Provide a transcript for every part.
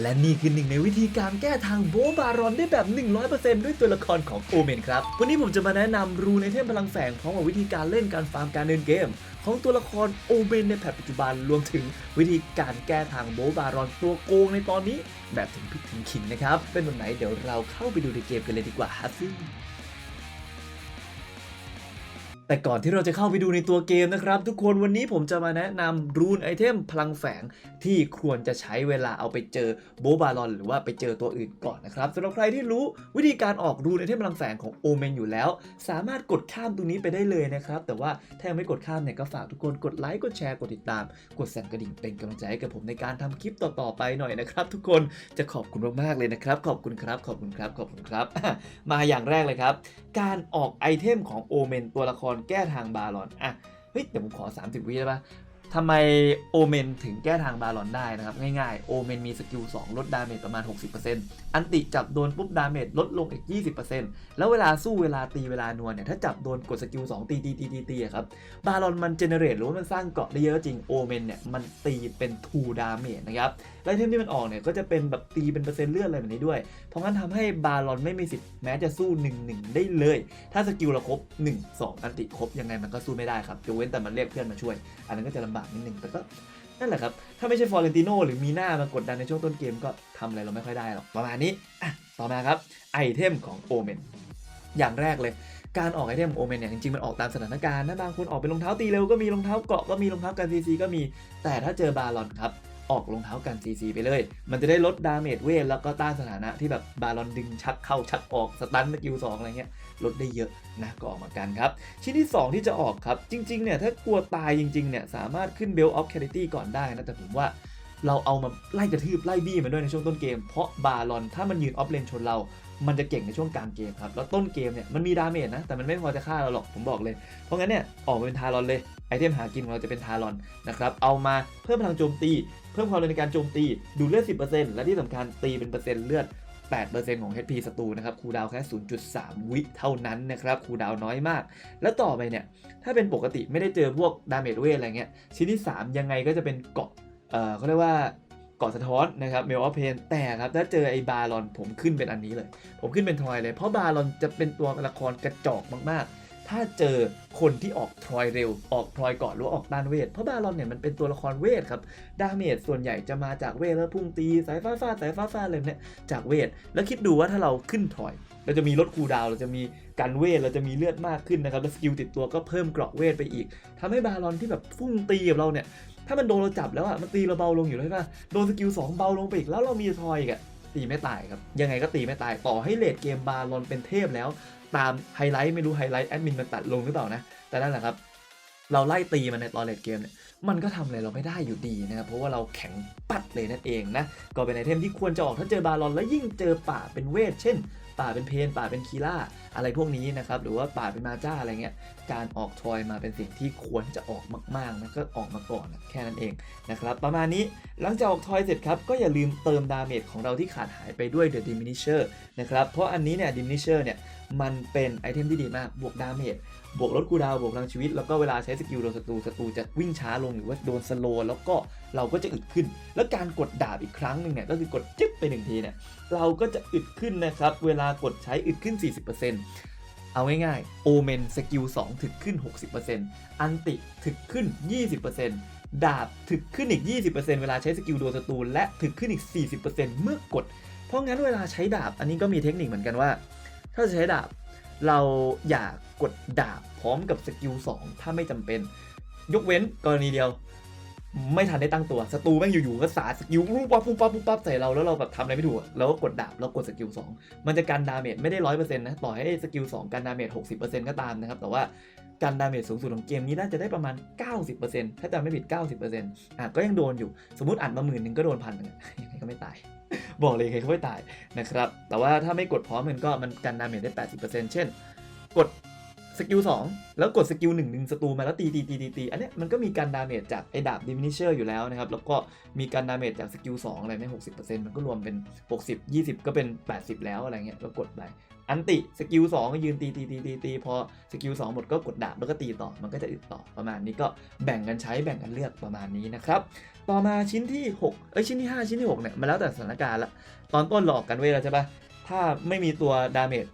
และนี่คือหนึ่งในวิธีการแก้ทางโบบารอนได้แบบ 100%ด้วยตัวละครของโอเมนครับ วันนี้ผมจะมาแนะนำรูในเทมพลังแฝงพร้อมกับวิธีการเล่นการฟาร์มการเดินเกม ของตัวละครโอเมนในแพทปัจจุบันรวมถึงวิธีการแก้ทางโบบารอนตัวโกงในตอนนี้ แบบถึงพริกถึงขิงนะครับ เป็นแบบไหนเดี๋ยวเราเข้าไปดูในเกมกันเลยดีกว่าฮัซี่ แต่ก่อนที่เราจะเข้าไปดูในตัวเกมนะครับ ทุกคนวันนี้ผมจะมาแนะนำรูนไอเทมพลังแฝงที่ควรจะใช้เวลาเอาไปเจอโบบารอนหรือว่าไปเจอตัวอื่นก่อนนะครับสำหรับใครที่รู้วิธีการออกรูนไอเทมพลังแฝงของโอเมนอยู่แล้ว สามารถกดข้ามตรงนี้ไปได้เลยนะครับ แต่ว่าถ้ายังไม่กดข้ามเนี่ยก็ฝากทุกคนกดไลค์กดแชร์กดติดตาม กดสั่นกระดิ่งเป็นกำลังใจให้กับผมในการทำคลิปต่อๆไปหน่อยนะครับทุกคนจะขอบคุณมากๆเลยนะครับขอบคุณครับขอบคุณครับขอบคุณครับ มาอย่างแรกเลยครับ การออกไอเทมของโอเมนตัวละครแก้ทางบาลอนอะเฮ้ยเดี๋ยวผมขอ 30 วิได้ปะ ทำไมโอเมนถึงแก้ทางบาลอนได้นะครับ ง่ายๆ โอเมนมีสกิล 2 ลดดาเมจประมาณ 60%อันติจับโดนปุ๊บดาเมจลดลงอีก 20%แล้วเวลาสู้เวลาตีเวลานวลเนี่ย ถ้าจับโดนกดสกิล 2 ตีตีตีตีตีอะครับ บาลอนมันเจเนเรตหรือว่ามันสร้างเกาะได้เยอะจริงโอเมนเนี่ย มันตีเป็น2ดาเมจนะครับและไอเทมที่มันออกเนี่ยก็จะเป็นแบบตีเป็นเปอร์เซ็นต์เลือดอะไรแบบนี้ด้วย เพราะงั้นทำให้บาลอนไม่มีสิทธิ์แม้จะสู้ 1-1 ได้เลย ถ้าสกิลเราครบ 1 2 อันติครบยังไงมันก็สู้ไม่ได้ครับยกเว้นแต่มันเรียกเพื่อนมาช่วย อันนั้นก็จะลำบากนิดนึงแต่ก็นั่นแหละครับ ถ้าไม่ใช่ฟอร์เรนติโนหรือมีหน้ามากดดันในช่วงต้นเกมก็ทำอะไรเราไม่ค่อยได้หรอกประมาณนี้อะต่อมาครับไอเทมของโอเมนอย่างแรกเลยการออกไอเทมโอเมนเนี่ยจริงๆมันออกตามสถานการณ์นะบางคนออกเป็นรองเท้าตีเร็วก็มีรองเท้าเกาะก็มีรองเท้ากันซีซีก็มี แต่ถ้าเจอบาลอนครับ ออกรองเท้ากันซีซีไปเลย มันจะได้ลดดาเมจเวทแล้วก็ต้านสถานะที่แบบบาลอนดึงชักเข้าชักออกสตันสกิลสองอะไรเงี้ยลดได้เยอะนะก็ออกมากันครับ ชิ้นที่ 2 ที่จะออกครับ จริง ๆ เนี่ย ถ้ากลัวตายจริง ๆ เนี่ย สามารถขึ้น Belt of Charity ก่อนได้นะ แต่ผมว่าเราเอามาไล่กระทืบ ไล่บี้มันด้วยในช่วงต้นเกม เพราะบาลอนถ้ามันยืนออฟเลนชนเรา มันจะเก่งในช่วงกลางเกมครับ แล้วต้นเกมเนี่ยมันมีดาเมจนะ แต่มันไม่พอจะฆ่าเราหรอกผมบอกเลย เพราะงั้นเนี่ยออกมาเป็นทารอนเลยไอเทมหากินของเราจะเป็นทารอนนะครับเอามาเพิ่มพลังโจมตี เพิ่มความเร็วในการโจมตีดูดเลือด 10%และที่สำคัญตีเป็นเปอร์เซ็นต์เลือด 8%ของ HP ศัตรูนะครับคูดาวน์แค่ 0.3 วิเท่านั้นนะครับคูดาวน้อยมาก แล้วต่อไปเนี่ย ถ้าเป็นปกติไม่ได้เจอพวกดาเมจเวทอะไรเงี้ย ชิ้นที่ 3 ยังไงก็จะเป็นเกาะเอ่อเขาเรียกว่าเกาะสะท้อนนะครับเมลออฟเพนแต่ครับ ถ้าเจอไอ้บาลอนผมขึ้นเป็นอันนี้เลย ผมขึ้นเป็นทอยเลย เพราะบาลอนจะเป็นตัวละครกระจอกมากๆ ถ้าเจอคนที่ออกทรอยเร็ว ออกทรอยก่อนหรือออกต้านเวท เพราะบาลอนเนี่ยมันเป็นตัวละครเวทครับ ดาเมจส่วนใหญ่จะมาจากเวทแล้วพุ่งตี สายฟ้าฟาสายฟ้าฟาดเลยเนี่ยจากเวท แล้วคิดดูว่าถ้าเราขึ้นทรอย เราจะมีลดคูดาว เราจะมีกันเวท เราจะมีเลือดมากขึ้นนะครับ แล้วสกิลติดตัวก็เพิ่มเกราะเวทไปอีกทำให้บาลอนที่แบบพุ่งตีกับเราเนี่ย ถ้ามันโดนเราจับแล้วอะ มันตีเราเบาลงอยู่แล้วใช่ปะโดนสกิล2เบาลงไปอีก แล้วเรามีทอยอีกอะ ตีไม่ตายครับ ยังไงก็ตีไม่ตายต่อให้เลดเกมบาลอนเป็นเทพแล้ว ตามไฮไลท์ไม่รู้ไฮไลท์แอดมินมันตัดลงหรือเปล่านะ แต่นั่นแหละครับ เราไล่ตีมันในตอนเลดเกมเนี่ยมันก็ทำอะไรเราไม่ได้อยู่ดีนะครับเพราะว่าเราแข็งปัดเลยนั่นเองนะก็เป็นไอเทมที่ควรจะออกถ้าเจอบาลอนแล้วยิ่งเจอป่าเป็นเวท เช่น ป่าเป็นเพนป่าเป็นคีล่าอะไรพวกนี้นะครับหรือว่าป่าเป็นมาจ้าอะไรเงี้ยการออกทอยมาเป็นสิ่งที่ควรจะออกมากๆนะก็ออกมาก่อนนะแค่นั้นเองนะครับประมาณนี้หลังจากออกทอยเสร็จครับก็อย่าลืมเติมดาเมจของเราที่ขาดหายไปด้วย The Diminisher นะครับเพราะอันนี้เนี่ย Diminisher เนี่ยมันเป็นไอเทมที่ดีมากบวกดาเมจ บวกลดคูดาวบวกพลังชีวิต แล้วก็เวลาใช้สกิลโดนศัตรูศัตรูจะวิ่งช้าลงหรือว่าโดนสโลว์แล้วก็เราก็จะอึดขึ้น แล้วการกดดาบอีกครั้งหนึ่งเนี่ยก็คือกดจึ๊บไปหนึ่งทีเนี่ยเราก็จะอึดขึ้นนะครับเวลากดใช้อึดขึ้น 40%เอาง่ายๆโอเมนสกิล2ถึกขึ้น 60%อันติถึกขึ้น 20%ดาบถึกขึ้นอีก 20%เวลาใช้สกิลโดนศัตรูและถึกขึ้นอีก 40%เมื่อกด เพราะงั้นเวลาใช้ดาบอันนี้ก็มีเทคนิคเหมือนกันว่า ถ้าจะใช้ดาบเราอย่าก กดดาบพร้อมกับสกิล2 ถ้าไม่จำเป็น ยกเว้นกรณีเดียว ไม่ทันได้ตั้งตัวศัตรูแม่งอยู่ๆก็สาสกิลปุ๊บปั๊บปุ๊บปั๊บปุ๊บปั๊บใส่เราแล้วเราแบบทำอะไรไม่ถูกเราก็กดดาบแล้วกดสกิล2มันจะกันดาเมจไม่ได้ร้อยเปอร์เซ็นต์นะต่อให้สกิล2กันดาเมจ60%ก็ตามนะครับแต่ว่าการดาเมจสูงสุดของเกมนี้น่าจะได้ประมาณ 90%ถ้าจำไม่ผิด 90%อะก็ยังโดนอยู่ สมมติอัดมาหมื่นหนึ่งก็โดนพันหนึ่งยังไงก็ไม่ตาย บอกเลยใครก็ไม่ตายนะครับ แต่ว่าถ้าไม่กดพร้อมกันก็มันกันดาเมจได้ 80%เช่น กด สกิล2แล้วกดสกิลหนึ่งดึงศัตรูมาแล้วตีตีตีตีตีอันเนี้ยมันก็มีการดาเมจจากไอ้ดาบดิมินิเชอร์อยู่แล้วนะครับ แล้วก็มีการดาเมจจากสกิล2อะไรเนี่ยหกสิบเปอร์เซ็นต์มันก็รวมเป็น 60 20 ก็เป็น 80 แล้วอะไรเงี้ยก็กดไปอันติสกิล2ก็ยืนตีตีตีตีตีพอสกิล2หมดก็กดดาบแล้วก็ตีต่อมันก็จะอึดต่อประมาณนี้ก็แบ่งกันใช้แบ่งกันเลือกประมาณนี้นะครับต่อมาชิ้นที่6เอ้ยชิ้นที่ 5 ชิ้นที่6เนี่ยมันแล้วแต่สถานการณ์ละตอนต้นหลอกกันเวทแล้วใช่ปะถ้าไม่มีตัวดาเมจ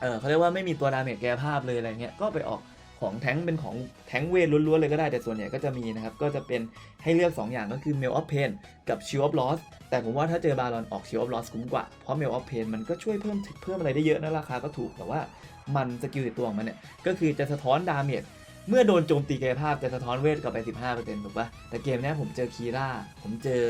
เออเขาเรียกว่าไม่มีตัวดาเมจแก้ภาพเลยอะไรเงี้ยก็ไปออกของแท้งเป็นของแท้งเวทล้วนๆเลยก็ได้แต่ส่วนใหญ่ก็จะมีนะครับ ก็จะเป็นให้เลือก 2 อย่างก็คือ Mail of Pain กับ Shield of Loss แต่ผมว่าถ้าเจอบารอนออก Shield of Loss คุ้มกว่า เพราะ Mail of Pain มันก็ช่วยเพิ่มเพิ่มอะไรได้เยอะนะราคาก็ถูกแต่ว่ามันสกิลติดตัวของมันเนี่ยก็คือจะสะท้อนดาเมจเมื่อโดนโจมตีกายภาพจะสะท้อนเวทกลับไป 15%ถูกปะแต่เกมนี้ผมเจอคีร่าผมเจอ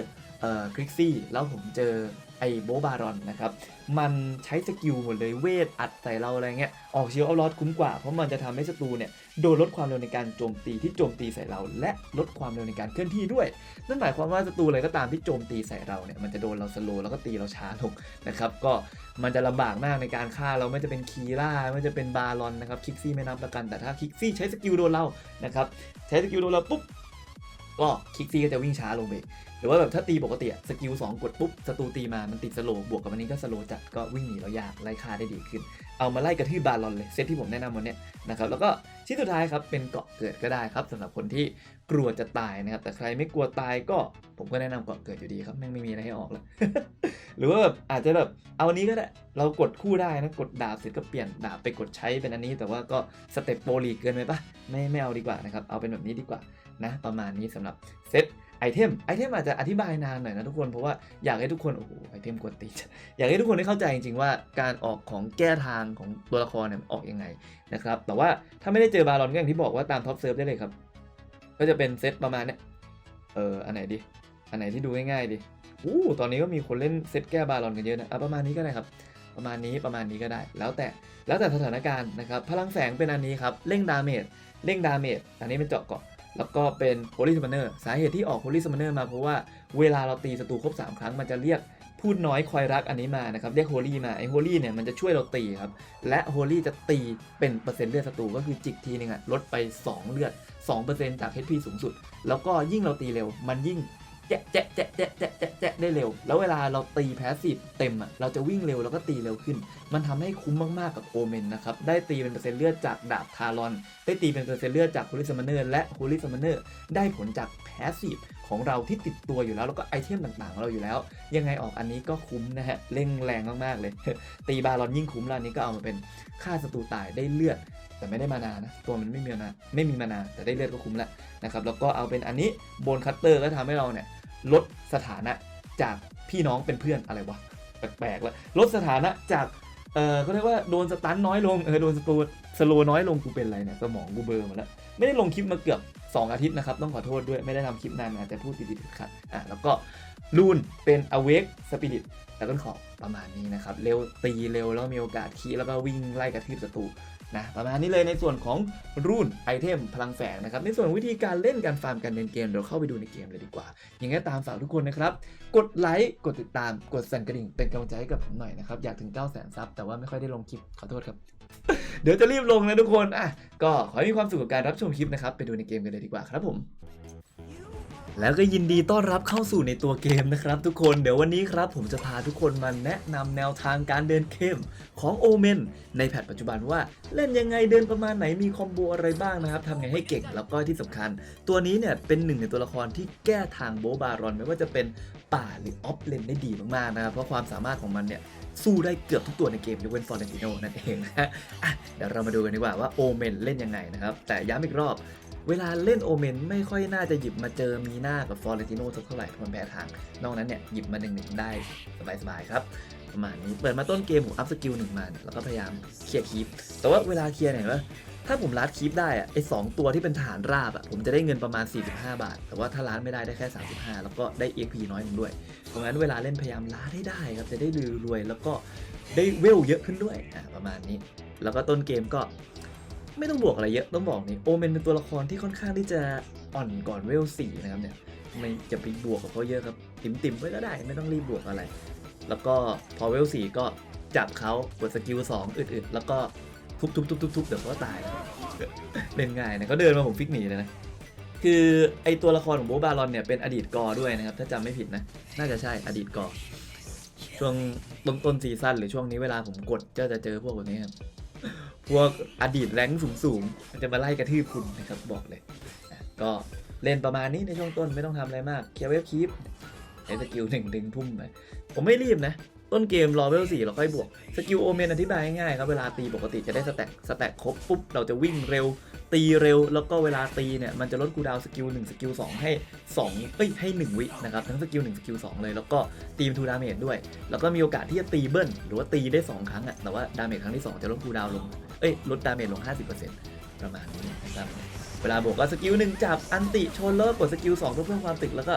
เอ่อคริกซี่แล้วผมเจอ ไอ้โบบารอนนะครับ มันใช้สกิลหมดเลยเวทอัดใส่เราอะไรเงี้ย ออกเชียวเอาลอดคุ้มกว่า เพราะมันจะทำให้ศัตรูเนี่ยโดนลดความเร็วในการโจมตีที่โจมตีใส่เรา และลดความเร็วในการเคลื่อนที่ด้วย นั่นหมายความว่าศัตรูอะไรก็ตามที่โจมตีใส่เราเนี่ยมันจะโดนเราสโลแล้วก็ตีเราช้าลงนะครับ ก็มันจะลำบากมากในการฆ่าเราไม่จะเป็นคีร่าไม่จะเป็นบารอนนะครับคิกซี่ไม่นับละกันแต่ถ้าคิกซี่ใช้สกิลโดนเรานะครับใช้สกิลโดนเราปุ๊บ ก็คลิกซี่ก็จะวิ่งช้าลงไป หรือว่าแบบถ้าตีปกติสกิล2กดปุ๊บศัตรูตีมามันติดสโลบวกกับอันนี้ก็สโลจัดก็วิ่งหนีเรายากไล่ฆ่าได้ดีขึ้น เอามาไล่กระทืบบาลอนเลยเซตที่ผมแนะนำวันนี้นะครับแล้วก็ชิ้นสุดท้ายครับเป็นเกาะเกิดก็ได้ครับสำหรับคนที่กลัวจะตายนะครับแต่ใครไม่กลัวตายก็ผมก็แนะนำเกาะเกิดอยู่ดีครับแม่งไม่มีอะไรให้ออกเลยหรือว่าแบบอาจจะแบบเอาอันนี้ก็ได้เรากดคู่ได้นะกดดาบเสร็จก็เปลี่ยนดาบไปกดใช้เป็นอันนี้ แต่ว่าก็สเต็ปโปรลีเกินไปปะไม่ไม่เอาดีกว่านะครับเอาเป็นแบบนี้ดีกว่า นะประมาณนี้สำหรับเซตไอเทมไอเทมอาจจะอธิบายนานหน่อยนะทุกคนเพราะว่าอยากให้ทุกคนโอ้โหไอเทมกดตีอยากให้ทุกคนได้เข้าใจจริงๆว่าการออกของแก้ทางของตัวละครเนี่ยออกยังไงนะครับแต่ว่าถ้าไม่ได้เจอบารอนก็อย่างที่บอกว่าตามท็อปเซิร์ฟได้เลยครับ ก็จะเป็นเซตประมาณเนี้ยเอออันไหนดี อันไหนที่ดูง่ายๆดีอู้ตอนนี้ก็มีคนเล่นเซตแก้บารอนกันเยอะนะอะประมาณนี้ก็ได้ครับประมาณนี้ประมาณนี้ก็ได้ แล้วแต่แล้วแต่สถานการณ์นะครับพลังแฝงเป็นอันนี้ครับเร่งดาเมจเร่งดาเมจอันนี้เป็นเจาะเกาะ แล้วก็เป็นโพลิสมานเนอร์สาเหตุที่ออกโพลิสมานเนอร์มาเพราะว่าเวลาเราตีศัตรูครบ 3 ครั้งมันจะเรียกพูดน้อยคอยรักอันนี้มานะครับเรียกโฮลี่มาไอ้ Holy เนี่ยมันจะช่วยเราตีครับและโฮลี่จะตีเป็นเปอร์เซ็นต์เลือดศัตรูก็คือจิกทีนึงอะลดไป 2 เลือด 2%จาก HP สูงสุด แล้วก็ยิ่งเราตีเร็ว มันยิ่ง แจ๊ะแจ๊ะแจ๊ะแจ๊ะแจ๊ะแจ๊ะแจ๊ะได้เร็ว แล้วเวลาเราตีแพสซีฟเต็มอะเราจะวิ่งเร็วแล้วก็ตีเร็วขึ้น มันทำให้คุ้มมากๆกับโอเมนนะครับ ได้ตีเป็นเปอร์เซ็นต์เลือดจากดาบทารอน ได้ตีเป็นเปอร์เซ็นต์เลือดจาก Holy Summoner และ Holy Summoner ได้ผลจากแพสซีฟของเราที่ติดตัวอยู่แล้ว แล้วก็ไอเทมต่างๆของเราอยู่แล้ว ยังไงออกอันนี้ก็คุ้มนะฮะเร่งแรงมากๆเลย ตีบารอนยิ่งคุ้มแล้วอันนี้ก็เอามาเป็นค่าศัตรูตายได้เลือดแต่ไม่ได้มานานะ ตัวมันไม่มีมานาไม่มีมานาแต่ได้เลือดก็คุ้มแล้วนะครับแล้วก็เอาเป็นอันนี้โบนคัตเตอร์ก็ทำให้เราเนี่ย ลดสถานะจากพี่น้องเป็นเพื่อนอะไรวะแปลกๆแล้วลดสถานะจากเออเขาเรียกว่าโดนสตันน้อยลงเออโดนสตูสโลน้อยลงกูเป็นอะไรเนี่ยสมองกูเบอร์หมดแล้วไม่ได้ลงคลิปมาเกือบ 2 อาทิตย์นะครับ ต้องขอโทษด้วยไม่ได้ทำคลิปนานอาจจะพูดติดๆขัดอะแล้วก็ลูนเป็น awake spirit แล้วก็ขอประมาณนี้นะครับ เร็วตีเร็วแล้วมีโอกาสคีแล้วก็วิ่งไล่กระทืบศัตรู นะประมาณนี้เลยในส่วนของรุ่นไอเทมพลังแฝงนะครับ ในส่วนวิธีการเล่นการฟาร์มการเล่นเกมเดี๋ยวเข้าไปดูในเกมเลยดีกว่ายังไงตามฝากทุกคนนะครับ กดไลค์กดติดตามกดสั่นกระดิ่งเป็นกำลังใจให้กับผมหน่อยนะครับ อยากถึง 9 0 0 0 0ซับแต่ว่าไม่ค่อยได้ลงคลิปขอโทษครับ เดี๋ยวจะรีบลงนะทุกคนอะก็ขอให้มีความสุขกับการรับชมคลิปนะครับไปดูในเกมกันเลยดีกว่าครับผม แล้วก็ยินดีต้อนรับเข้าสู่ในตัวเกมนะครับทุกคนเดี๋ยววันนี้ครับผมจะพาทุกคนมาแนะนำแนวทางการเดินเกมของโอเมนในแพทปัจจุบันว่าเล่นยังไงเดินประมาณไหนมีคอมโบอะไรบ้างนะครับทำไงให้เก่งแล้วก็ที่สำคัญ ตัวนี้เนี่ยเป็นหนึ่งในตัวละครที่แก้ทางโบบารอน ไม่ว่าจะเป็นป่าหรือออฟเลนได้ดีมากๆนะครับเพราะความสามารถของมันเนี่ยสู้ได้เกือบทุกตัวในเกมยกเว้นฟอร์เรนติโนนั่นเองนะฮะอะเดี๋ยวเรามาดูกันดีกว่าว่าโอเมนเล่นยังไงนะครับแต่ย้ำอีกรอบ เวลาเล่นโอเมนไม่ค่อยน่าจะหยิบมาเจอมีหน้ากับฟอร์เรนติโนสักเท่าไหร่เพราะมันแพ้ทาง นอกนั้นเนี่ยหยิบมาหนึ่งหนึ่งได้สบายๆครับประมาณนี้เปิดมาต้นเกมผมอัพสกิลหนึ่งมาแล้วก็พยายามเคลียร์คีปแต่ว่าเวลาเคลียร์เนี่ยว่าถ้าผมลัดคีปได้อะไอสองตัวที่เป็นฐานราบอะผมจะได้เงินประมาณ 45 บาท แต่ว่าถ้าล้านไม่ได้ได้แค่ 35 แล้วก็ได้ EXP น้อยลงด้วยเพราะงั้นเวลาเล่นพยายามล้าให้ได้ครับจะได้รวยๆแล้วก็ได้เวลเยอะขึ้นด้วยอะประมาณนี้ แล้วก็ต้นเกมก็ ไม่ต้องบวกอะไรเยอะต้องบอกนี่โอเมนเป็นตัวละครที่ค่อนข้างที่จะอ่อนก่อนเวลสี่นะครับเนี่ยไม่จะไปบวกกับเขาเยอะครับติ่มๆไว้ก็ได้ ไม่ต้องรีบบวกอะไร แล้วก็พอเวลสี่ก็จับเขากดสกิล2อึดๆแล้วก็ทุบทุบทุบทุบทุบเดี๋ยวเขาก็ตายเล่นง่ายนะเขาเดินมาผมฟิกหนีเลยนะคือไอตัวละครของโบบารอนเนี่ยเป็นอดีตกอด้วยนะครับถ้าจำไม่ผิดนะ น่าจะใช่อดีตกอช่วงต้นต้นซีซั่นหรือช่วงนี้เวลาผมกดก็จะเจอพวกแบบนี้ครับ พวกอดีตแรงสูงสูงๆมันจะมาไล่กระทืบคุณนะครับบอกเลย ก็เล่นประมาณนี้ในช่วงต้นไม่ต้องทำอะไรมากเคลียร์เวฟคีปใช้สกิลหนึ่งดึงทุ่มไปผมไม่รีบนะ ต้นเกมรอเวลสี่เราค่อยบวก สกิลโอเมนอธิบายง่ายๆครับ เวลาตีปกติจะได้สแต็กสแต็กครบปุ๊บ เราจะวิ่งเร็ว ตีเร็วแล้วก็เวลาตีเนี่ยมันจะลดคูดาวสกิล1สกิล2ให้2เอ้ยให้ 1 วินะครับทั้งสกิล1สกิล2เลยแล้วก็ตีเป็นทูดาเมจด้วย แล้วก็มีโอกาสที่จะตีเบิ้ลหรือว่าตีได้ 2 ครั้งอะแต่ว่าดาเมจครั้งที่ 2 จะลดคูดาวลงเอ้ยลดดาเมจลง 50%ประมาณนี้นะครับเวลาบวกก็สกิลหนึ่งจับอันติชนแล้วกดสกิลสองเพื่อเพิ่มความตึกแล้วก็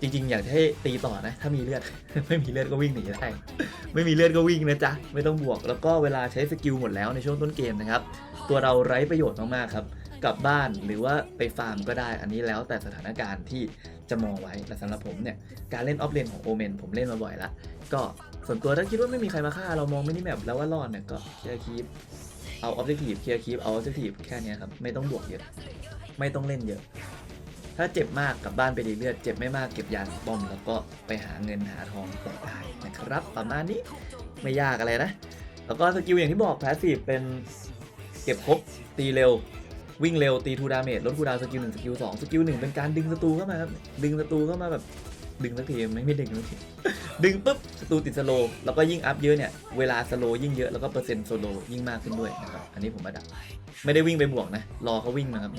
จริงๆ อยากให้ตีต่อนะ ถ้ามีเลือด ไม่มีเลือดก็วิ่งหนีได้ไม่มีเลือดก็วิ่งนะจ๊ะ ไม่ต้องบวก แล้วก็เวลาใช้สกิลหมดแล้วในช่วงต้นเกมนะครับ ตัวเราไร้ประโยชน์มากๆครับกลับบ้านหรือว่าไปฟาร์มก็ได้ อันนี้แล้วแต่สถานการณ์ที่จะมองไว้แต่สำหรับผมเนี่ยการเล่นออฟเลนของโอเมนผมเล่นมาบ่อยละก็ส่วนตัวถ้าคิดว่าไม่มีใครมาฆ่าเรามองไม่ได้แบบแล้วว่ารอดเนี่ยก็เคลียร์คีปเอาออบเจกตีฟเคลียร์คีปเอาออบเจกตีฟแค่เนี้ยครับไม่ต้องบวกเยอะไม่ต้องเล่นเยอะ ถ้าเจ็บมากกลับบ้านไปดีเลือดเจ็บไม่มากเก็บยาสบอมแล้วก็ไปหาเงินหาทองต่อได้นะครับประมาณนี้ไม่ยากอะไรนะแล้วก็สกิลอย่างที่บอกแพสซีฟเป็น เก็บครบ ตีเร็ว วิ่งเร็วตีทูดาเมจลดคูดาวสกิลหนึ่งสกิลสองสกิลหนึ่งเป็นการดึงศัตรูเข้ามาครับ ดึงศัตรูเข้ามาแบบดึงสักทีไม่ไม่ดึงสักทีดึงปุ๊บศัตรูติดสโลว์แล้วก็ยิ่งอัพเยอะเนี่ย เวลาสโลยิ่งเยอะแล้วก็เปอร์เซ็นต์สโลยิ่งมากขึ้นด้วยนะครับอันนี้ผมมาดักไม่ได้วิ่งไปบวกนะ รอเขาวิ่งมาครับ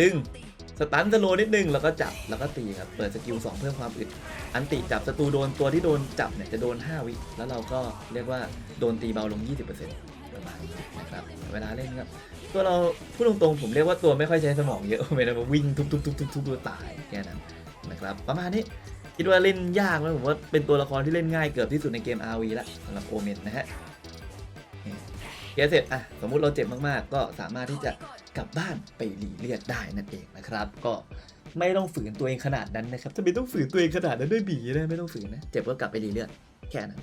ดึงสตันสโลนิดนึงแล้วก็จับแล้วก็ตีครับ เปิดสกิล2เพิ่มความอึด อันติจับศัตรูโดนตัวที่โดนจับเนี่ยจะโดน 5 วิ แล้วเราก็เรียกว่าโดนตีเบาลง 20% มาณนะครับเวลาเล่นครับตัวเราพูดตรงๆผมเรียกว่าตัวไม่ค่อยใช้สมองเยอะเวลามาวิ่งทุบๆๆๆๆตัวตายแค่นั้นนะครับประมาณนี้คิดว่าเล่นยากไหมผมว่าเป็นตัวละครที่เล่นง่ายเกือบที่สุดในเกม RV แล้วสำหรับโอเมนนะฮะเกียร์เสร็จอะสมมุติเราเจ็บมากๆ ก็สามารถที่จะกลับบ้านไปรีเลียดได้นั่นเองนะครับ ก็ไม่ต้องฝืนตัวเองขนาดนั้นนะครับถ้าไม่ต้องฝืนตัวเองขนาดนั้นด้วยบีนะไม่ต้องฝืนนะเจ็บก็กลับไปรีเลียดแค่นั้น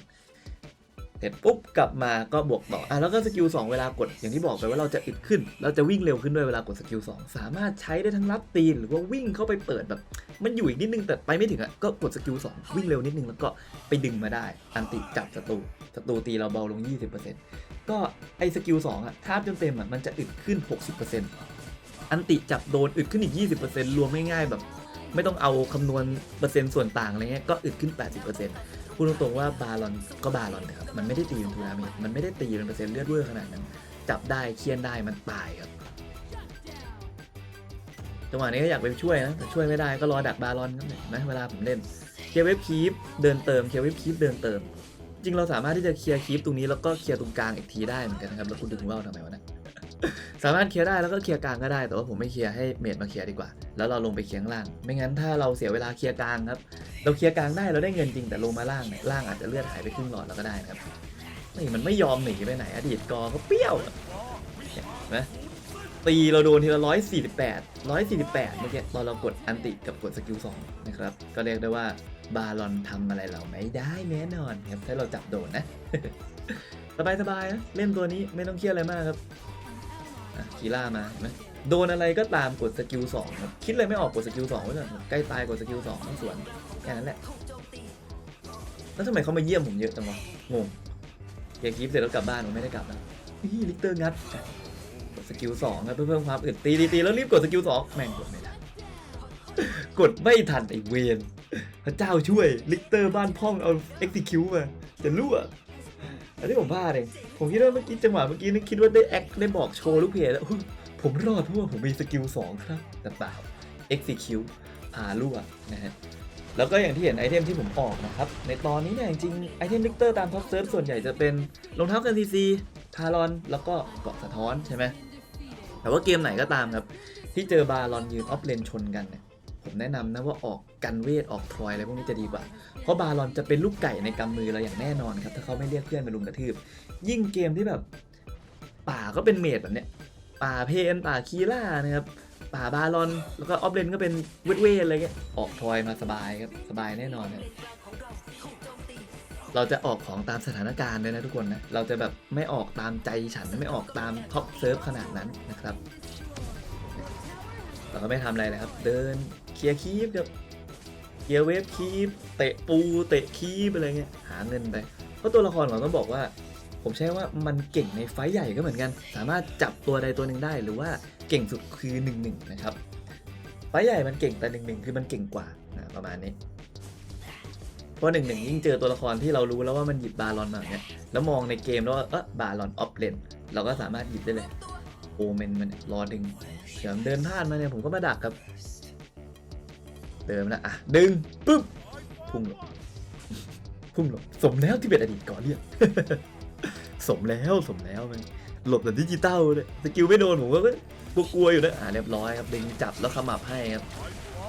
เสร็จปุ๊บกลับมาก็บวกต่ออะแล้วก็สกิล2เวลากดอย่างที่บอกไปว่าเราจะอึดขึ้น เราจะวิ่งเร็วขึ้นด้วยเวลากดสกิล2สามารถใช้ได้ทั้งรับตีนหรือว่าวิ่งเข้าไปเปิดแบบ มันอยู่อีกนิดนึงแต่ไปไม่ถึงอะก็กดสกิล2วิ่งเร็วนิดนึงแล้วก็ไปดึงมาได้อันติจับศัตรูศัตรูตีเราเบาลง 20%ก็ไอ้สกิล2อะทาบจนเต็มอะมันจะอึดขึ้น 60%อันติจับโดนอึดขึ้นอีก 20%รวมง่ายๆแบบ ไม่ต้องเอาคำนวณเปอร์เซ็นต์ส่วนต่างอะไรเงี้ยก็อึดขึ้น 80% พูดตรงๆว่าบาลอนก็บาลอนนะครับ มันไม่ได้ตีเป็นทูนามตมันไม่ได้ตีเป็นเปอร์เซ็นต์เลือดด้วยขนาดนั้น จับได้เคียนได้มันตายครับ จังหวะนี้ก็อยากไปช่วยนะ แต่ช่วยไม่ได้ก็รอดักบาลอนครับเห็นไหมเวลาผมเล่น เคลียร์เว็บคีปเดินเติม เคลียร์เว็บคีปเดินเติม จริงเราสามารถที่จะเคลียร์คีปตรงนี้แล้วก็เคลียร์ตรงกลางอีกทีได้เหมือนกันนะครับ แล้วคุณดึงว่าวทำไมวะเนะ สามารถเคลียร์ได้แล้วก็เคลียร์กลางก็ได้ แต่ว่าผมไม่เคลียร์ให้เมดมาเคลียร์ดีกว่า แล้วเราลงไปเคลียร์ล่าง ไม่งั้นถ้าเราเสียเวลาเคลียร์กลางครับ เราเคลียร์กลางได้เราได้เงินจริงแต่ลงมาล่างเนี่ยล่างอาจจะเลือดหายไปครึ่งหลอดแล้วก็ได้นะครับนี่มันไม่ยอมหนีไปไหนอดีตกอก็เปรี้ยวอะตีเราโดนทีละร้อยสี่สิบแปดร้อยสี่สิบแปดเมื่อกี้ตอนเรากดอันติกับกดสกิลสองนะครับ ก็เรียกได้ว่าบาลอนทำอะไรเราไม่ได้แน่นอนครับถ้าเราจับโดนนะ สบายสบายๆนะเล่นตัวนี้ไม่ต้องเครียดอะไรมากครับ อะคีล่ามาเห็นไหมโดนอะไรก็ตามกดสกิลสองครับคิดอะไรไม่ออกกดสกิลสองไว้ก่อนใกล้ตายกดสกิลสองต้องสวนแค่นั้นแหละ แล้วทำไมเขามาเยี่ยมผมเยอะจังวะงงเกียร์คลิปเสร็จแล้วกลับบ้านผมไม่ได้กลับนะนี่ลิกเตอร์งัดกดสกิลสองครับเพื่อเพิ่มความอึดตีตีตีแล้วรีบกดสกิลสองแม่งกดไม่ทันกดไม่ทันไอเวนพระเจ้าช่วยลิกเตอร์บ้านพ่องเอา execute มาจะรั่ว อันนี้ผมพลาดเองผมคิดว่าเมื่อกี้จังหวะเมื่อกี้นึกคิดว่าได้แอคได้บอกโชว์ลูกเพจแล้วผมรอดเพราะว่าผมมีสกิลสองครับแต่เปล่า execute พารั่วนะฮะแล้วก็อย่างที่เห็นไอเทมที่ผมออกนะครับ ในตอนนี้เนี่ยจริงๆไอเทมลิกเตอร์ตามท็อปเซิร์ฟส่วนใหญ่จะเป็นรองเท้ากันซีซีทารอน แล้วก็เกาะสะท้อนใช่ไหมแต่ว่าเกมไหนก็ตามครับ ที่เจอบาลอนยืนออฟเลนชนกันเนี่ย ผมแนะนำนะว่าออกกันเวทออกทรอยอะไรพวกนี้จะดีกว่า เพราะบาลอนจะเป็นลูกไก่ในกำมือเราอย่างแน่นอนครับถ้าเขาไม่เรียกเพื่อนมาลุมกระทืบ ยิ่งเกมที่แบบป่าก็เป็นเมดแบบเนี้ยป่าเพนป่าคีล่านะครับป่าบาลอนแล้วก็ออฟเลนก็เป็นเวทเวทอะไรเงี้ยออกทอยมาสบายครับสบายแน่นอนครับเราจะออกของตามสถานการณ์เลยนะทุกคนนะ เราจะแบบไม่ออกตามใจฉันไม่ออกตามท็อปเซิร์ฟขนาดนั้นนะครับ เราก็ไม่ทำอะไรเลยครับ เดิน ลียร์คีฟกับเคลียร์เวฟคีฟเตะปูเตะคีฟอะไรเงี้ยหาเงินไปเพราะตัวละครของเราต้องบอกว่า ผมใช้ว่ามันเก่งในไฟท์ใหญ่ก็เหมือนกัน สามารถจับตัวใดตัวหนึ่งได้หรือว่าเก่งสุดคือ1นึนะครับไฟท์ใหญ่มันเก่งแต่หนึ่งหนึ่งคือมันเก่งกว่านะประมาณนี้เพราะหนึ่งหนึ่งยิ่งเจอตัวละครที่เรารู้แล้วว่ามันหยิบบาลอนมาอย่างเงี้ยแล้วมองในเกมแล้วว่าเออบาลอนออฟเลนเราก็สามารถหยิบได้เลยโอเมนมันเนี่ยรอดึงเดี๋ยวมันเดินพลาดมาเนี่ยผมก็มาดักครับ เดิมแล้วอะดึงปุ๊บพุ่งลบพุ่งลบสมแล้วที่เป็นอดีตก่อนเรียกสมแล้วสมแล้วมันหลบแบบดิจิตอลเลยสกิลไม่โดนผมก็กลัวๆอยู่นะอ่าเรียบร้อยครับดึงจับแล้วขมับให้ครับ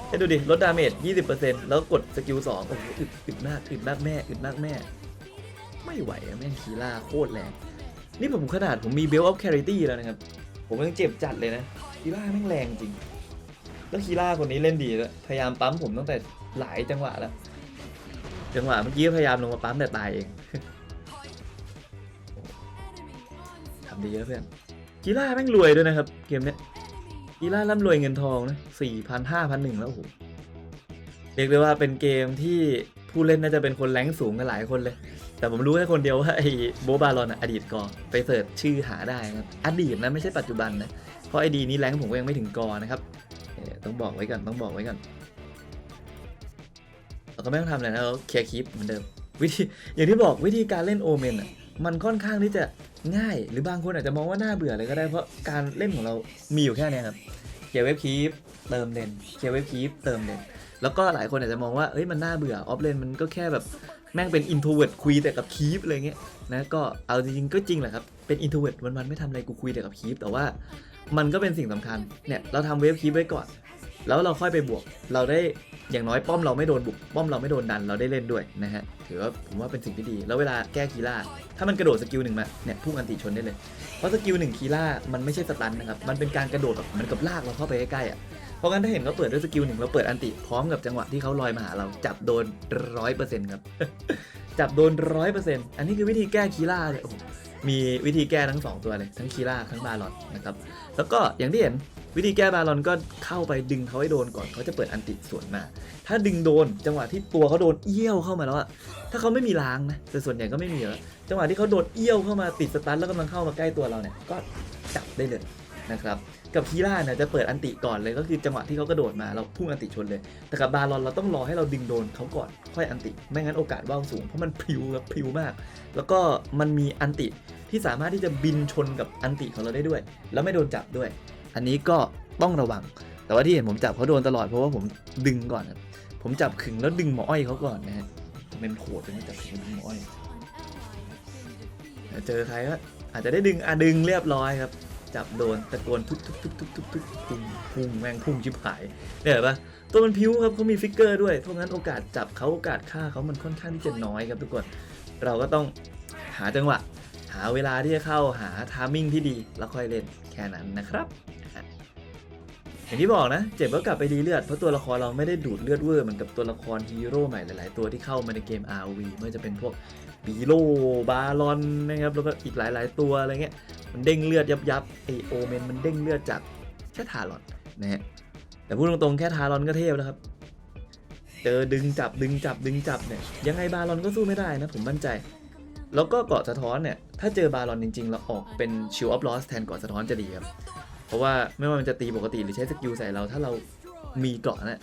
ให้ดูดิลดดาเมจ20%แล้วกดสกิล2โอ้โหอึดอึดมากอึดมากแม่อึดมากแม่ ไม่ไหวแม่งคีล่าโคตรแรงนี่ผมขนาดผมมีเบลออฟแคริตี้แล้วนะครับ ผมยังเจ็บจัดเลยนะคีล่าแม่งแรงจริง แล้วคีล่าคนนี้เล่นดีแล้วพยายามปั๊มผมตั้งแต่หลายจังหวะแล้ว จังหวะเมื่อกี้พยายามลงมาปั๊มแต่ตายเองทำดีเยอะเพื่อนกีฬาแม่งรวยด้วยนะครับ เกมเนี้ยกีฬาร่ำรวยเงินทองนะสี่พันห้าพันหนึ่งแล้วโอ้โหเรียกได้ว่าเป็นเกมที่ผู้เล่นน่าจะเป็นคนแรงสูงกันหลายคนเลย แต่ผมรู้แค่คนเดียวว่าไอ้โบบาลอนอะอดีตกอไปเสิร์ชชื่อหาได้ครับ อดีตนะไม่ใช่ปัจจุบันนะ เพราะไอดีนี้แรงผมก็ยังไม่ถึงกอนะครับ ต้องบอกไว้ก่อนต้องบอกไว้ก่อนเราก็ไม่ต้องทำอะไรนะเราเคลียร์คลิปเหมือนเดิมวิธีอย่างที่บอกวิธีการเล่นโอเมนอะมันค่อนข้างที่จะง่าย หรือบางคนอาจจะมองว่าน่าเบื่อเลยก็ได้เพราะการเล่นของเรามีอยู่แค่นี้ครับเคลียร์เว็บคีปเติมเลนเคลียร์เว็บคีปเติมเลนแล้วก็หลายคนอาจจะมองว่าเอ้ยมันน่าเบื่อออฟเลนมันก็แค่แบบแม่งเป็นอินโทรเวิร์ดคุยแต่กับคีปอะไรเงี้ยนะก็เอาจริงๆก็จริงแหละครับเป็นอินโทรเวิร์ดวันๆไม่ทำอะไรกูคุยแต่กับคีปแต่ว่า มันก็เป็นสิ่งสำคัญ เนี่ยเราทำเวฟคีปไว้ก่อน แล้วเราค่อยไปบวก เราได้อย่างน้อยป้อมเราไม่โดนบุก ป้อมเราไม่โดนดัน เราได้เล่นด้วยนะฮะ ถือว่าผมว่าเป็นสิ่งที่ดี แล้วเวลาแก้คีล่า ถ้ามันกระโดดสกิลหนึ่งมาเนี่ยพุ่งอันติชนได้เลย เพราะสกิลหนึ่งคีล่ามันไม่ใช่สตันนะครับ มันเป็นการกระโดดแบบมันกับลากเราเข้าไปใกล้ๆอะ ราะงั้นถ้าเห็นเขาเปิดด้วยสกิลหนึ่งเราเปิดอันติพร้อมกับจังหวะที่เขาลอยมาหาเราจับโดนร้อยเปอร์เซ็นต์ครับ จับโดนร้อยเปอร์เซ็นต์อันนี้คือวิธีแก้คีล่าเลยโอ้มีวิธีแก้ทั้งสองตัวเลย ทั้งคีล่าทั้งบาลอนนะครับแล้วก็อย่างที่เห็นวิธีแก้บาลอนก็เข้าไปดึงเขาให้โดนก่อนเขาจะเปิดอันติสวนมา ถ้าดึงโดนจังหวะที่ตัวเขาโดนเอี้ยวเข้ามาแล้วอะถ้าเขาไม่มีล้างนะแต่ส่วนใหญ่ก็ไม่มีแล้วจังหวะที่เขาโดนเอี้ยวเข้ามาติดสตันแล้วกำลังเข้ามาใกล้ตัวเราเนี่ยก็จับได้เลย นะครับกับคีร่าเนี่ยจะเปิดอันติก่อนเลยก็คือจังหวะที่เขากระโดดมาเราพุ่งอันติชนเลย แต่กับบาลอนเราต้องรอให้เราดึงโดนเขาก่อนค่อยอันติ ไม่งั้นโอกาสว่าวสูงเพราะมันพิวครับพิวมาก แล้วก็มันมีอันติที่สามารถที่จะบินชนกับอันติของเราได้ด้วย แล้วไม่โดนจับด้วย อันนี้ก็ต้องระวัง แต่ว่าที่เห็นผมจับเขาโดนตลอดเพราะว่าผมดึงก่อนผมจับขึงแล้วดึงหมออ้อยเขาก่อนนะฮะจะเป็นโหดเป็นจับขึงดึงหมออ้อยเดี๋ยวเจอใครก็อาจจะได้ดึงอะดึงเรียบร้อยครับ จับโดนตะโกนทุบทุบทุบทุบทุบทุบพุ่งพุ่งแมงพุ่งชิบหายเนี่ยเห็นปะตัวมันพิ้วครับเขามีฟิกเกอร์ด้วยเพราะงั้นโอกาสจับเขาโอกาสฆ่าเขามันค่อนข้างที่จะน้อยครับทุกคนเราก็ต้องหาจังหวะ หาเวลาที่จะเข้าหาทามิ่งที่ดีแล้วค่อยเล่นแค่นั้นนะครับอย่างที่บอกนะ เจ็บก็กลับไปดีเลือด เพราะตัวละครเราไม่ได้ดูดเลือดเวอร์เหมือนกับตัวละครฮีโร่ใหม่หลาย ๆ ตัวที่เข้ามาในเกม ROV ไม่ว่าจะเป็นพวกบีโลบาลอนนะครับแล้วก็อีกหลาย ๆ ตัวอะไรเงี้ย มันเด้งเลือดยับยับไอโอเมนมันเด้งเลือดจากแค่ทารอนนะฮะแต่พูดตรงๆแค่ทารอนก็เทพแล้วครับ เจอดึงจับดึงจับดึงจับเนี่ยยังไงบาลอนก็สู้ไม่ได้นะผมมั่นใจ แล้วก็เกาะสะท้อนเนี่ยถ้าเจอบาลอนจริงๆ เราออกเป็นชิลออฟลอสแทนเกาะสะท้อนจะดีครับ เพราะว่าไม่ว่ามันจะตีปกติหรือใช้สกิลใส่เราถ้าเรามีเกราะนะ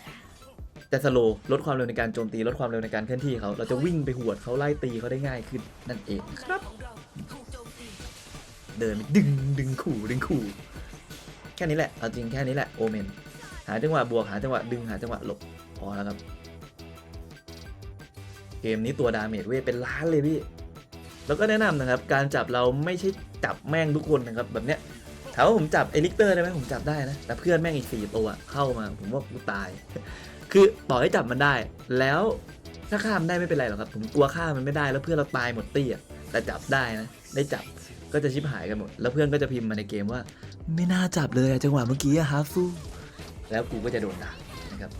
จะสโลว์ลดความเร็วในการโจมตีลดความเร็วในการเคลื่อนที่เขา เราจะวิ่งไปหวดเขาไล่ตีเขาได้ง่ายขึ้นนั่นเองครับ เดินดึงดึงขู่ดึงขู่ แค่นี้แหละ เอาจริงแค่นี้แหละโอเมน หาจังหวะบวกหาจังหวะดึงหาจังหวะหลบพอแล้วครับ เกมนี้ตัวดาเมจเวทเป็นล้านเลยพี่ แล้วก็แนะนำนะครับ การจับเราไม่ใช่จับแม่งทุกคนนะครับแบบเนี้ยถามว่าผมจับเอลิกเตอร์ได้ไหมผมจับได้นะ แต่เพื่อนแม่งอีกสี่ตัวเข้ามา ผมว่ากูตาย คือต่อให้จับมันได้ แล้วถ้าฆ่ามได้ไม่เป็นไรหรอกครับ ผมกลัวฆ่ามมันไม่ได้แล้วเพื่อนเราตายหมดตี้อะแต่จับได้นะ ได้จับ ก็จะชิบหายกันหมด แล้วเพื่อนก็จะพิมพ์มาในเกมว่า ไม่น่าจับเลยอะจังหวะเมื่อกี้อะฮาฟูแล้วกูก็จะโดนด่านะครับ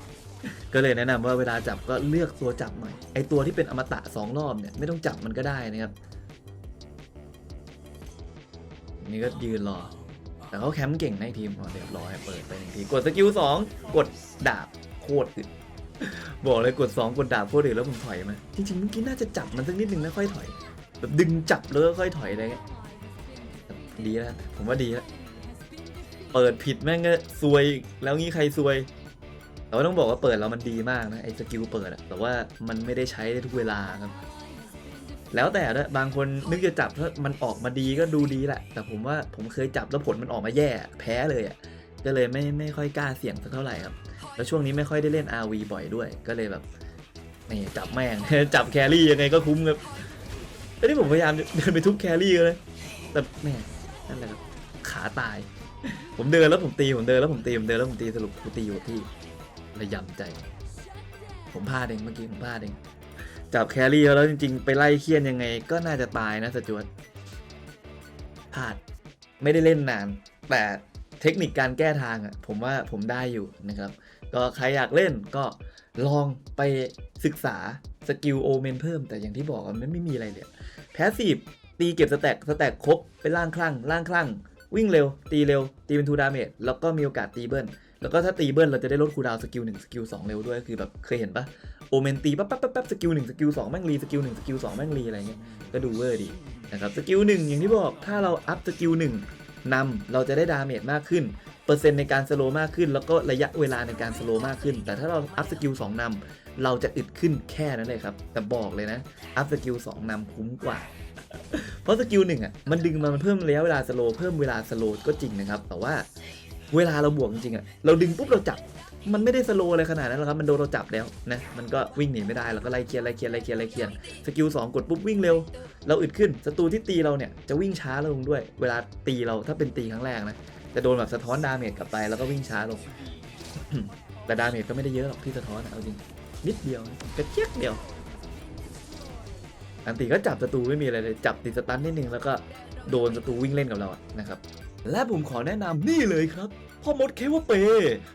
ก็เลยแนะนำว่าเวลาจับก็เลือกตัวจับหน่อยไอตัวที่เป็นอมตะสองรอบเนี่ยไม่ต้องจับมันก็ได้นะครับนี่ก็ยืนรอ แต่เขาแคมป์เก่งในทีมอ๋อเรียบร้อยเปิดไปหนึ่งทีกดสกิลสองกดดาบโคตรอึดบอกเลยกดสองกดดาบโคตรอึดแล้วผมถอยมาจริงๆเมื่อกี้น่าจะจับมันสักนิดนึงแล้วค่อยถอย แบบดึงจับแล้วก็ค่อยถอยอะไรเงี้ย ดีแล้ว ผมว่าดีแล้ว เปิดผิดแม่งก็ซวย แล้วงี้ใครซวยแต่ว่าต้องบอกว่าเปิดแล้วมันดีมากนะไอ้สกิลเปิดอะแต่ว่ามันไม่ได้ใช้ได้ทุกเวลาครับ แล้วแต่ด้วยบางคนนึกจะจับถ้ามันออกมาดีก็ดูดีแหละ แต่ผมว่าผมเคยจับแล้วผลมันออกมาแย่ แพ้เลยอะก็เลยไม่ไม่ค่อยกล้าเสี่ยงสักเท่าไหร่ครับ แล้วช่วงนี้ไม่ค่อยได้เล่น RV บ่อยด้วย ก็เลยแบบนี่จับแม่ง จับแครี่ยังไงก็คุ้มครับแล้วนี่ผมพยายามเดินไปทุบแครี่เลย แต่แม่ นั่นแหละครับขาตาย ผมเดินแล้วผมตีผมเดินแล้วผมตีผมเดินแล้วผมตีสรุปกูตีอยู่ที่ระยำใจ ผมพลาดเองเมื่อกี้ผมพลาดเองจับแครี่แล้วจริง ๆ ไปไล่เคียนยังไง ก็น่าจะตายนะสจวตพลาดไม่ได้เล่นนาน แต่เทคนิคการแก้ทางอะผมว่าผมได้อยู่นะครับ ก็ใครอยากเล่นก็ลองไปศึกษาสกิลโอเมนเพิ่ม แต่อย่างที่บอกมันไม่มีอะไรเลย แพสซีฟ ตีเก็บสแต็กสแต็กครบเป็นล่างคลั่งล่างคลั่งวิ่งเร็ว ตีเร็ว ตีเป็นทูดาเมจแล้วก็มีโอกาสตีเบิ้ลแล้วก็ถ้าตีเบิ้ลเราจะได้ลดคูดาวสกิลหนึ่งสกิลสองเร็วด้วยคือแบบเคยเห็นปะโอเมนตีปั๊บปั๊บปั๊บปั๊บสกิลหนึ่งสกิลสองแม่งรีสกิลหนึ่งสกิลสองแม่งรีอะไรเงี้ยก็ดูเวอร์ดีนะครับสกิลหนึ่งอย่างที่บอกถ้าเราอัพสกิลหนึ่งนำเราจะได้ดาเมจมากขึ้น เปอร์เซ็นต์ในการสโลว์มากขึ้น แล้วก็ระยะเวลาในการสโลว์มากขึ้น แต่ถ้าเราอัพสกิล2นำเราจะอึดขึ้นแค่นั้นเลยครับ แต่บอกเลยนะ อัพสกิล2นำคุ้มกว่า เพราะสกิลหนึ่งอะมันดึงมามันเพิ่มระยะเวลาสโลว์เพิ่มเวลาสโลว์ก็จริงนะครับ แต่ว่าเวลาเราบวกจริงๆอะเราดึงปุ๊บเราจับ มันไม่ได้สโลว์อะไรขนาดนั้นหรอกครับมันโดนเราจับแล้วนะมันก็วิ่งหนีไม่ได้เราก็ไล่เคลียร์ไล่เคลียร์ไล่เคลียร์ไล่เคลียร์สกิลสองกดปุ๊บวิ่งเร็ว เราอึดขึ้นศัตรูที่ตีเราเนี่ยจะวิ่งช้าลงด้วย เวลาตีเราถ้าเป็นตีครั้งแรกนะจะโดนแบบสะท้อนดาเมจกลับไปแล้วก็วิ่งช้าลงแต่ดาเมจก็ไม่ได้เยอะหรอกที่สะท้อนอะเอาจริงนิดเดียวกระเจี๊ยกเดียว อันตีก็จับศัตรูไม่มีอะไรเลย จับติดสตันนิดนึงแล้วก็โดนศัตรูวิ่งเล่นกับเราอะนะครับ และผมขอแนะนำนี่เลยครับพ่อมดเคเวเป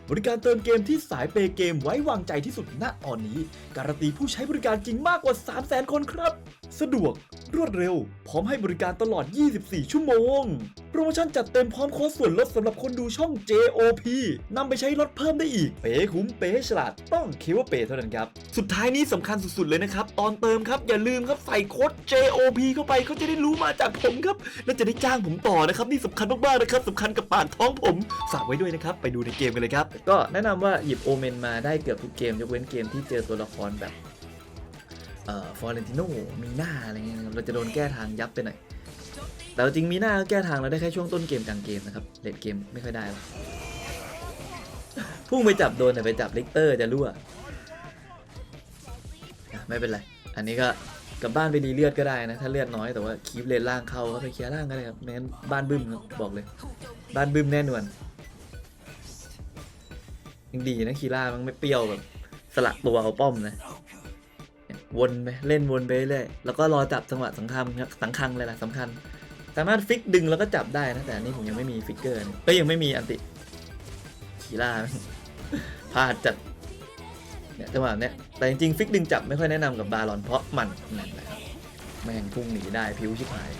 บริการเติมเกมที่สายเปย์เกมไว้วางใจที่สุดณตอนนี้ การันตีผู้ใช้บริการจริงมากกว่า 3 0 0 0 0 0 คนครับ สะดวก รวดเร็ว พร้อมให้บริการตลอด 24 ชั่วโมง โปรโมชั่นจัดเต็มพร้อมโค้ดส่วนลดสำหรับคนดูช่อง JOP นำไปใช้ลดเพิ่มได้อีก เป๊คุ้มเป๊ฉลาด ต้องคิดว่าเป๊เท่านั้นครับ สุดท้ายนี้สำคัญสุดๆเลยนะครับ ตอนเติมครับอย่าลืมครับใส่โค้ด JOP เข้าไปเขาจะได้รู้มาจากผมครับ และจะได้จ้างผมต่อนะครับนี่สำคัญมากๆนะครับสำคัญกับปากท้องผมฝากไว้ด้วยนะครับไปดูในเกมกันเลยครับ ก็แนะนำว่าหยิบโอเมนมาได้เกือบทุกเกมยกเว้นเกมที่เจอตัวละครแบบ ฟอร์เรนติโนมีหน้าอะไรเงี้ยเราจะโดนแก้ทางยับไปหน่อยแต่จริงมีหน้าก็แก้ทางเราได้แค่ช่วงต้นเกมกลางเกมนะครับเลดเกมไม่ค่อยได้หรอกพุ่งไปจับโดนแต่ไปจับลิกเตอร์จะรั่วไม่เป็นไร อันนี้ก็กลับบ้านไปรีเลือดก็ได้นะ ถ้าเลือดน้อยแต่ว่าคีบเลนล่างเข้าก็ไปเคลียร์ล่างก็ได้ครับไม่งั้นบ้านบึ้มครับบอกเลย บ้านบึ้มแน่นอนยังดีนะคีร่ามันไม่เปรี้ยวแบบสลักตัวเอาป้อมนะ วนไปเล่นวนไปเรื่อยแล้วก็รอจับจังหวะสำคัญครับสังคังเลยแหละสำคัญ สามารถฟิกดึงแล้วก็จับได้นะแต่อันนี้ผมยังไม่มีฟิกเกอร์ก็ยังไม่มีอันติขีล่าพลาดจัดเนี่ยจังหวะเนี้ยแต่จริงๆฟิกดึงจับไม่ค่อยแนะนำกับบาลอนเพราะมันนั่นแหละแม่งพุ่งหนีได้พิวชิบหาย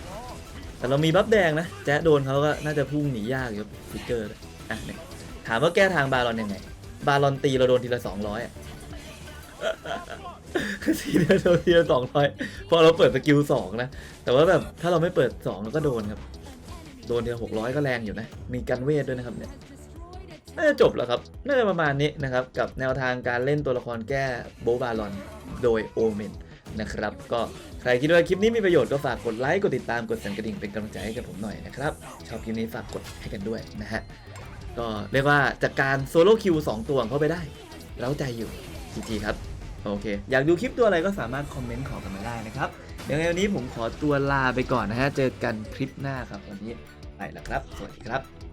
แต่เรามีบัฟแดงนะแจ๊ดโดนเขาก็น่าจะพุ่งหนียากอยู่ฟิกเกอร์อะเนี่ยถามว่าแก้ทางบาลอนยังไง บาลอนตีเราโดนทีละสองร้อยอะ ทีเดียวโดนทีละสองร้อยพอเราเปิดสกิลสองนะ แต่ว่าแบบถ้าเราไม่เปิดสองเราก็โดนครับ โดนทีละหกร้อยก็แรงอยู่นะ มีกันเวทด้วยนะครับเนี่ย น่าจะจบแล้วครับ น่าจะประมาณนี้นะครับ กับแนวทางการเล่นตัวละครแก้โบบาลอน โดยโอเมนนะครับ ก็ใครคิดว่าคลิปนี้มีประโยชน์ก็ฝากกดไลค์ กดติดตาม กดสั่นกระดิ่งเป็นกำลังใจให้กับผมหน่อยนะครับ ชอบคลิปนี้ฝากกดให้กันด้วยนะฮะ ก็เรียกว่าจากการโซโล่คิวสองตัวของเขาไปได้แล้วใจอยู่จีจีครับ โอเค อยากดูคลิปตัวอะไรก็สามารถคอมเมนต์ขอกันมาได้นะครับยังไงวันนี้ผมขอตัวลาไปก่อนนะฮะ เจอกันคลิปหน้าครับวันนี้ไปแล้วครับ สวัสดีครับ